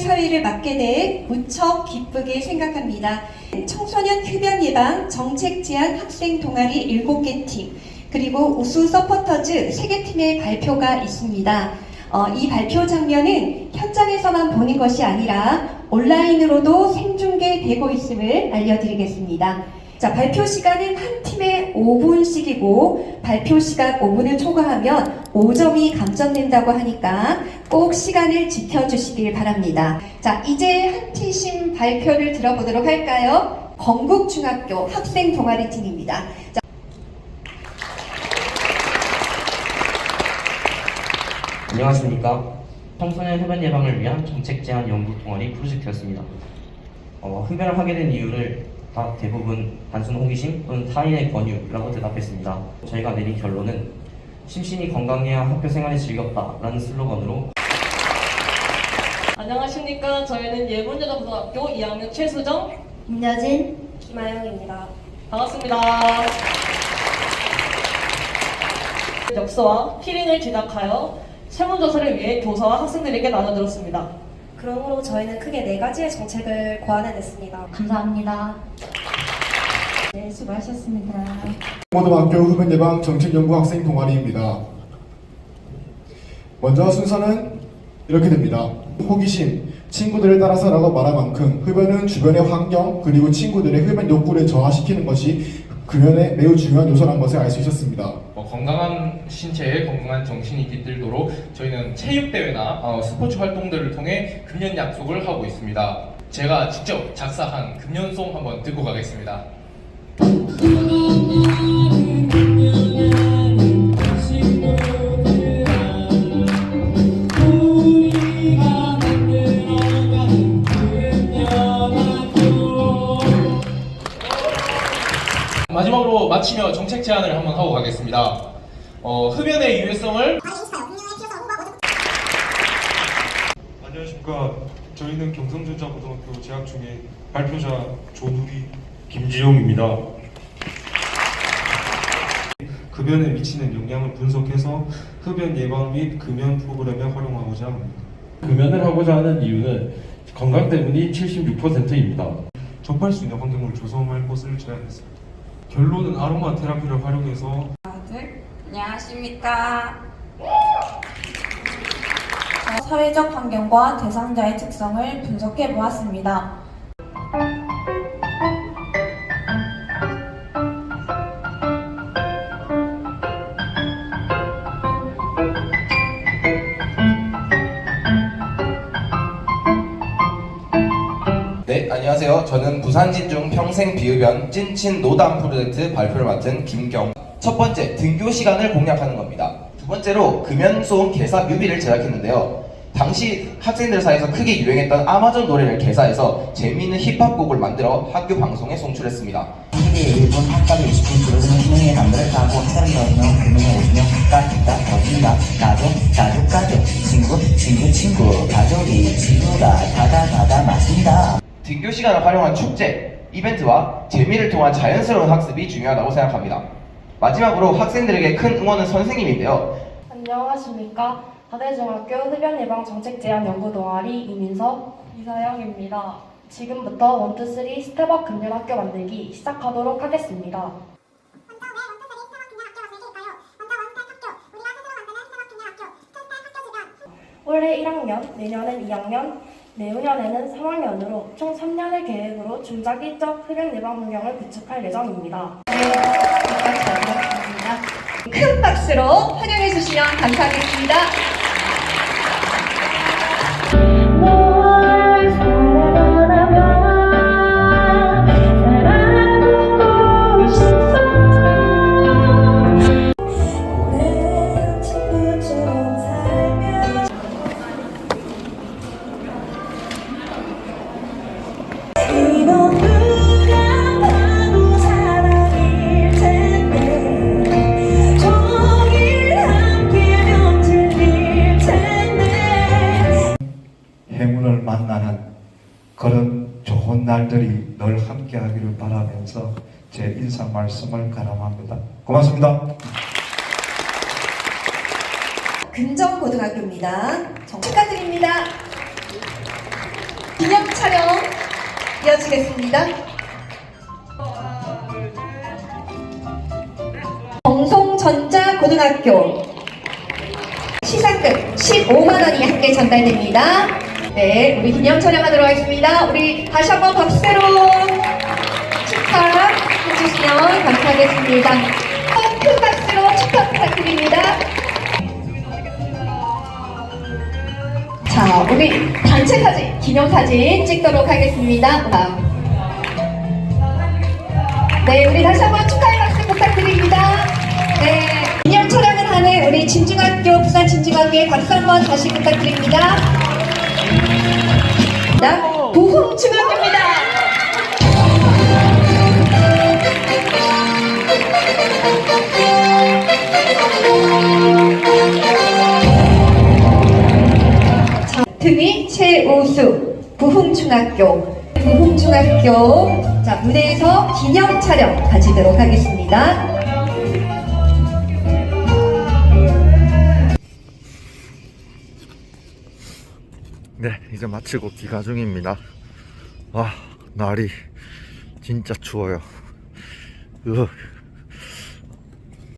사회를 맡게 돼 무척 기쁘게 생각합니다. 청소년 흡연 예방 정책 제안 학생 동아리 7개 팀 그리고 우수 서포터즈 3개 팀의 발표가 있습니다. 어, 이 발표 장면은 현장에서만 보는 것이 아니라 온라인으로도 생중계되고 있음을 알려드리겠습니다. 자, 발표 시간은 한 팀에 5분씩이고 발표 시간 5분을 초과하면 5점이 감점된다고 하니까 꼭 시간을 지켜주시길 바랍니다. 자, 이제 한 팀씩 발표를 들어보도록 할까요? 건국중학교 학생 동아리 팀입니다. 자, 안녕하십니까. 청소년 흡연 예방을 위한 정책 제안 연구 동아리 프로젝트였습니다. 어, 흡연을 하게 된 이유를 다 대부분 단순 호기심 또는 타인의 권유라고 대답했습니다. 저희가 내린 결론은 심신이 건강해야 학교 생활이 즐겁다라는 슬로건으로 안녕하십니까. 저희는 예문여자고등학교 2학년 최수정, 임여진, 김아영입니다. 반갑습니다. 엽서와 키링을 제작하여 설문조사를 위해 교사와 학생들에게 나눠들었습니다. 그러므로 저희는 크게 네 가지의 정책을 고안해냈습니다. 감사합니다. 네, 수고하셨습니다. 고등학교 흡연 예방 정책 연구 학생 동아리입니다. 먼저 순서는 이렇게 됩니다. 호기심, 친구들을 따라서라고 말한 만큼 흡연은 주변의 환경 그리고 친구들의 흡연 욕구를 저하시키는 것이 금연에 매우 중요한 요소라는 것을 알 수 있었습니다. 어, 건강한 신체에 건강한 정신이 깃들도록 저희는 체육대회나 어, 스포츠 활동들을 통해 금연 약속을 하고 있습니다. 제가 직접 작사한 금연송 한번 듣고 가겠습니다. 마지막으로 마치며 정책 제안을 한번 하고 가겠습니다. 어, 흡연의 유해성을 안녕하십니까. 저희는 경성전자고등학교 재학 중에 발표자 조누리 김지용입니다. 급연에 미치는 영향을 분석해서 흡연 예방 및 금연 프로그램에 활용하고자 합니다. 금연을 하고자 하는 이유는 건강 때문이 76%입니다. 접할 수 있는 환경을 조성할 것을 제안했습니다. 결론은 아로마 테라피를 활용해서 다들 안녕하십니까. 사회적 환경과 대상자의 특성을 분석해 보았습니다. 안녕하세요. 저는 부산진중 평생 비흡연 찐친 노담 프로젝트 발표를 맡은 김경. 첫 번째, 등교 시간을 공략하는 겁니다. 두 번째로 금연송 개사 뮤비를 제작했는데요. 당시 학생들 사이에서 크게 유행했던 아마존 노래를 개사해서 재미있는 힙합곡을 만들어 학교 방송에 송출했습니다. 일일분 학과도 20분 줄어드는 수능의 남들을 가고 학생이 더면 금융에 오시면 까딱 터진다 가족 가족 가족 친구 친구 친구 가족이 친구가 가다 가다 마신다 등교 시간을 활용한 축제, 이벤트와 재미를 통한 자연스러운 학습이 중요하다고 생각합니다. 마지막으로 학생들에게 큰 응원은 선생님인데요. 안녕하십니까. 다대중학교 흡연 예방 정책 제안 연구 동아리 이민석, 이사영입니다. 지금부터 원투쓰리 스텝업 금연 학교 만들기 시작하도록 하겠습니다. 올해 1학년, 내년엔 2학년, 내후년에는 3학년으로 총 3년의 계획으로 중장기적 흡연 예방 환경을 구축할 예정입니다. 네, 들었습니다. 큰 박수로 환영해 주시면 감사하겠습니다. 만나는 그런 좋은 날들이 늘 함께 하기를 바라면서 제 인사 말씀을 가람합니다. 고맙습니다. 금정고등학교입니다. 축하드립니다. 기념 촬영 이어지겠습니다. 정송전자고등학교 시상금 15만원이 함께 전달됩니다. 네, 우리 기념 촬영하도록 하겠습니다. 우리 다시 한번 박수로 축하해 주시면 감사하겠습니다. 한큰 박수로 축하 부탁드립니다. 자, 우리 단체 사진, 기념 사진 찍도록 하겠습니다. 자. 네, 우리 다시 한번 축하의 박수 부탁드립니다. 네, 기념 촬영을 하는 우리 진중학교, 부산 진중학교의 박수 한번 다시 부탁드립니다. 자, 부흥중학교입니다. 자, 특위 최우수 부흥중학교 부흥중학교 자 무대에서 기념 촬영 가지도록 하겠습니다. 네, 이제 마치고 귀가 중입니다. 와, 날이 진짜 추워요. 으,